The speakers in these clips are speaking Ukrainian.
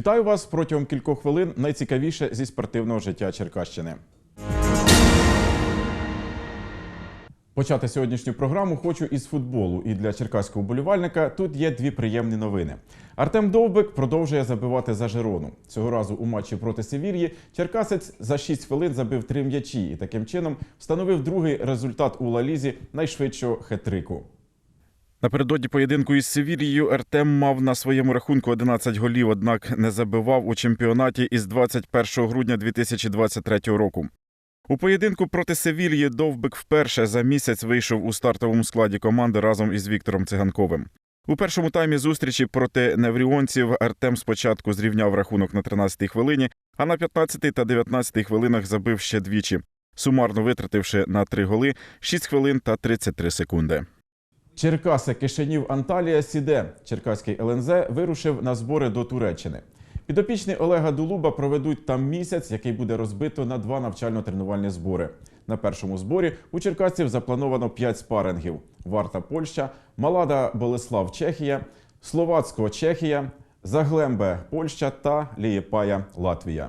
Вітаю вас протягом кількох хвилин. Найцікавіше зі спортивного життя Черкащини. Почати сьогоднішню програму хочу із футболу. І для черкаського болівальника тут є дві приємні новини. Артем Довбик продовжує забивати за Жирону. Цього разу у матчі проти Севільї Черкасець за 6 хвилин забив три м'ячі і таким чином встановив другий результат у Лалізі найшвидшого хет-трику. Напередодні поєдинку із Севільєю Артем мав на своєму рахунку 11 голів, однак не забивав у чемпіонаті із 21 грудня 2023 року. У поєдинку проти Севільї Довбик вперше за місяць вийшов у стартовому складі команди разом із Віктором Циганковим. У першому таймі зустрічі проти невріонців Артем спочатку зрівняв рахунок на 13-й хвилині, а на 15-й та 19-й хвилинах забив ще двічі, сумарно витративши на три голи 6 хвилин та 33 секунди. Черкаси Кишинів Анталія Сіде. Черкаський ЛНЗ вирушив на збори до Туреччини. Підопічні Олега Дулуба проведуть там місяць, який буде розбито на два навчально-тренувальні збори. На першому зборі у черкасців заплановано 5 спарингів: Варта Польща, Малада Болеслав Чехія, Словацько Чехія, Заглембе Польща та Лієпая Латвія.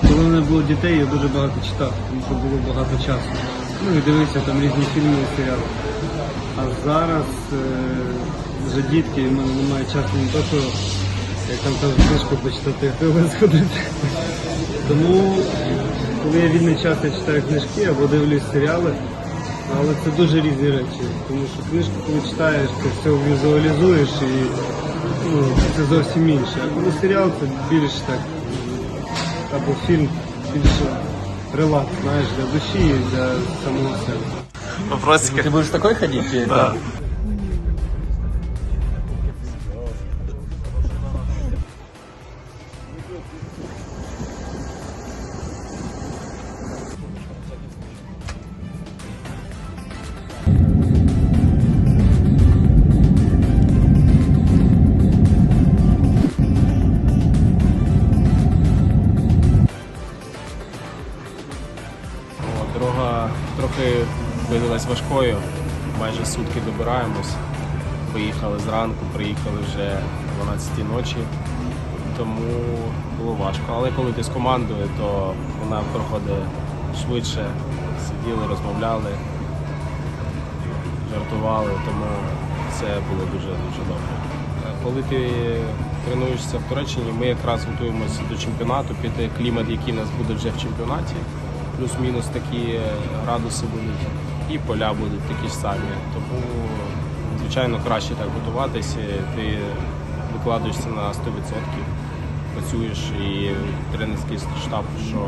Коли в мене було дітей, я дуже багато читав, тому що було багато часу. Ну і дивився там різні фільми і серіали. А зараз е, вже дітки, в мене немає часу не то, що як там кажуть, книжку почитати, а пиво сходити. Тому, коли я вільний час, я читаю книжки або дивлюсь серіали, але це дуже різні речі. Тому що книжку, коли читаєш, ти все візуалізуєш і ну, це зовсім інше. А коли серіал, це більш так або фільм більше релакс, знаєш, для душі і для самого себе. Вопросики? Ты будешь такой ходить? или Да. Важкою, майже сутки добираємось. Виїхали зранку, приїхали вже о 12 ночі, тому було важко. Але коли ти з командою, то вона проходить швидше. Сиділи, розмовляли, жартували, тому це було дуже дуже добре. Е, Коли ти тренуєшся в Туреччині, ми якраз готуємося до чемпіонату, під клімат, який у нас буде вже в чемпіонаті. Плюс-мінус такі градуси будуть, і поля будуть такі ж самі. Тому, звичайно, краще так готуватися. Ти викладаєшся на 100%, працюєш і тренерський штаб, що,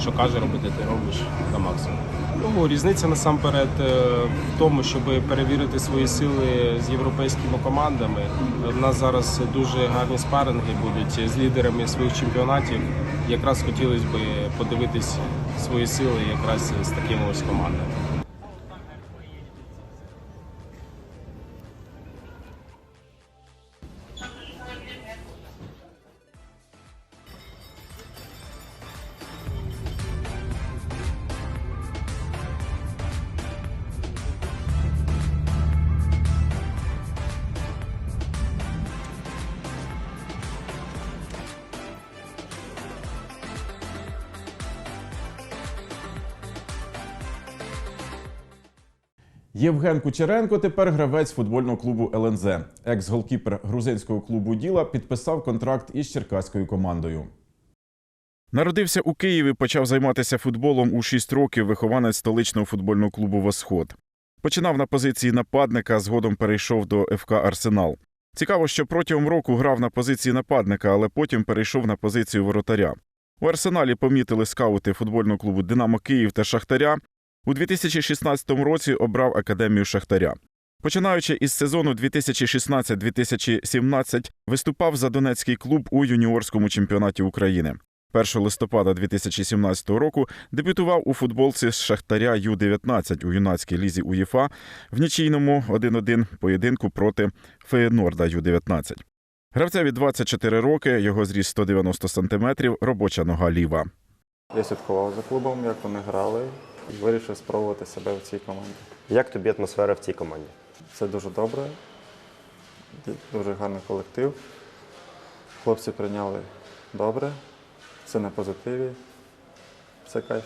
що каже робити, ти робиш на максимум. Ну, різниця насамперед е, в тому, щоб перевірити свої сили з європейськими командами. У нас зараз дуже гарні спаринги будуть з лідерами своїх чемпіонатів. Якраз хотілося б подивитись свої сили якраз з такими ось командами. Євген Кучеренко тепер гравець футбольного клубу ЛНЗ. Екс-голкіпер грузинського клубу Діла підписав контракт із черкаською командою. Народився у Києві, почав займатися футболом у 6 років вихованець столичного футбольного клубу Восход. Починав на позиції нападника, згодом перейшов до ФК Арсенал. Цікаво, що протягом року грав на позиції нападника, але потім перейшов на позицію воротаря. У Арсеналі помітили скаути футбольного клубу Динамо Київ та Шахтаря. У 2016 році обрав академію Шахтаря. Починаючи із сезону 2016-2017, виступав за Донецький клуб у юніорському чемпіонаті України. 1 листопада 2017 року дебютував у футболці з Шахтаря Ю-19 у юнацькій лізі УЄФА в нічийному 1-1 поєдинку проти Феєнорда Ю-19. Гравцеві 24 роки, його зріст 190 см, робоча нога ліва. Я слідкував за клубом, як вони грали, і вирішив спробувати себе в цій команді. Як тобі атмосфера в цій команді? Це дуже добре, дуже гарний колектив. Хлопці прийняли добре, все на позитиві, все кайф.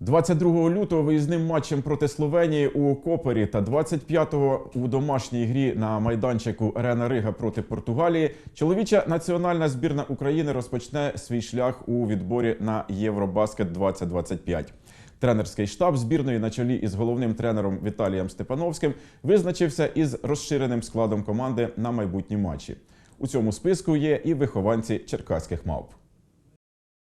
22 лютого виїзним матчем проти Словенії у Копері та 25-го у домашній грі на майданчику Арена Рига проти Португалії чоловіча національна збірна України розпочне свій шлях у відборі на Євробаскет 2025. Тренерський штаб збірної на чолі із головним тренером Віталієм Степановським визначився із розширеним складом команди на майбутні матчі. У цьому списку є і вихованці черкаських мавп.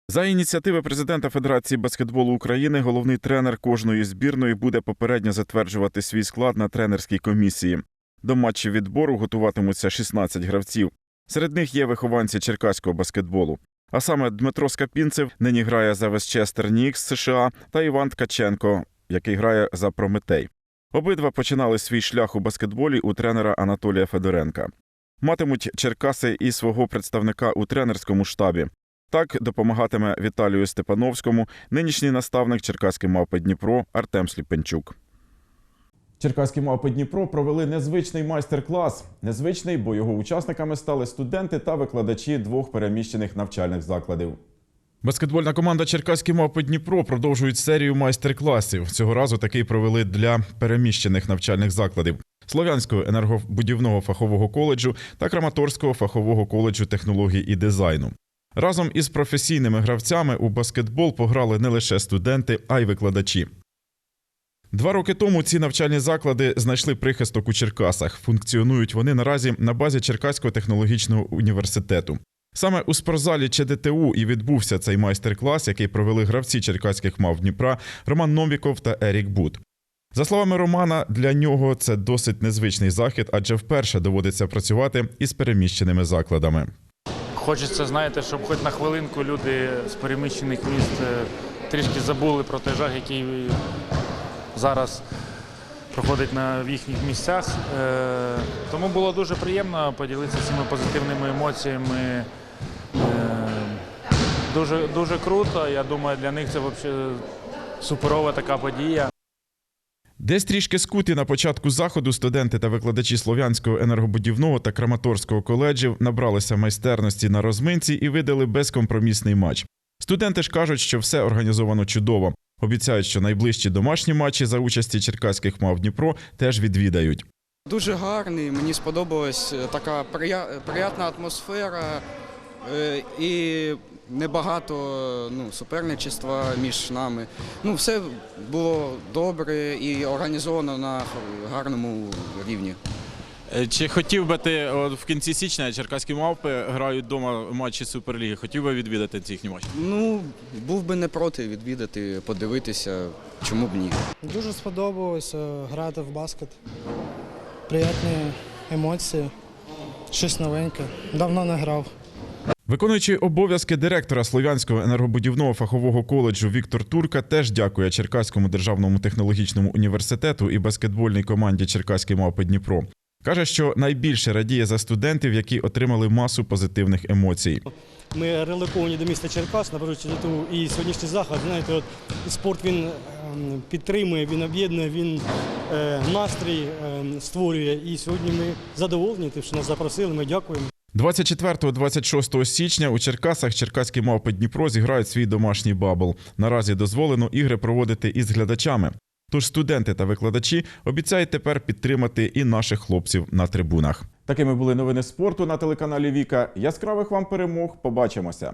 За ініціативи президента Федерації баскетболу України головний тренер кожної збірної буде попередньо затверджувати свій склад на тренерській комісії. До матчів відбору готуватимуться 16 гравців. Серед них є вихованці черкаського баскетболу. А саме Дмитро Скапінцев нині грає за Вестчестер Нікс США та Іван Ткаченко, який грає за Прометей. Обидва починали свій шлях у баскетболі у тренера Анатолія Федоренка. Матимуть Черкаси і свого представника у тренерському штабі. Так допомагатиме Віталію Степановському нинішній наставник Черкаської мавпи Дніпро Артем Сліпенчук. Черкаські мавпи Дніпро провели незвичний майстер-клас. Незвичний, бо його учасниками стали студенти та викладачі двох переміщених навчальних закладів. Баскетбольна команда Черкаські мавпи Дніпро продовжують серію майстер-класів. Цього разу такий провели для переміщених навчальних закладів. Слов'янського енергобудівного фахового коледжу та Краматорського фахового коледжу технологій і дизайну. Разом із професійними гравцями у баскетбол пограли не лише студенти, а й викладачі. Два роки тому ці навчальні заклади знайшли прихисток у Черкасах. Функціонують вони наразі на базі Черкаського технологічного університету. Саме у спортзалі ЧДТУ і відбувся цей майстер-клас, який провели гравці черкаських мав Дніпра Роман Новіков та Ерік Бут. За словами Романа, для нього це досить незвичний захід, адже вперше доводиться працювати із переміщеними закладами. Хочеться, знаєте, щоб хоч на хвилинку люди з переміщених міст е, трішки забули про той жах, який зараз проходить на їхніх місцях. Е, Тому було дуже приємно поділитися цими позитивними емоціями. Е, Дуже, дуже круто. Я думаю, для них це взагалі суперова така подія. Десь трішки скуті на початку заходу студенти та викладачі Слов'янського енергобудівного та Краматорського коледжів набралися майстерності на розминці і видали безкомпромісний матч. Студенти ж кажуть, що все організовано чудово. Обіцяють, що найближчі домашні матчі за участі черкаських мав Дніпро теж відвідають. Дуже гарний, мені сподобалась е, така приятна атмосфера е, і небагато ну, суперничества між нами. Ну, все було добре і організовано на гарному рівні. Е, Чи хотів би ти от в кінці січня черкаські мавпи грають вдома матчі Суперліги? Хотів би відвідати ці їхні матчі? Ну, був би не проти відвідати, подивитися, чому б ні. Дуже сподобалося грати в баскет. Приємні емоції, щось новеньке. Давно не грав. Виконуючий обов'язки директора Слов'янського енергобудівного фахового коледжу Віктор Турка теж дякує Черкаському державному технологічному університету і баскетбольній команді Черкаський мавпи Дніпро. Каже, що найбільше радіє за студентів, які отримали масу позитивних емоцій. Ми релоковані до міста Черкас, наприклад, і сьогоднішній захід, знаєте, от спорт він ем, підтримує, він об'єднує, він е, настрій ем, створює. І сьогодні ми задоволені, тим, що нас запросили. Ми дякуємо. 24-26 січня у Черкасах черкаські мавпи Дніпро зіграють свій домашній бабл. Наразі дозволено ігри проводити із глядачами. Тож студенти та викладачі обіцяють тепер підтримати і наших хлопців на трибунах. Такими були новини спорту на телеканалі Віка. Яскравих вам перемог. Побачимося.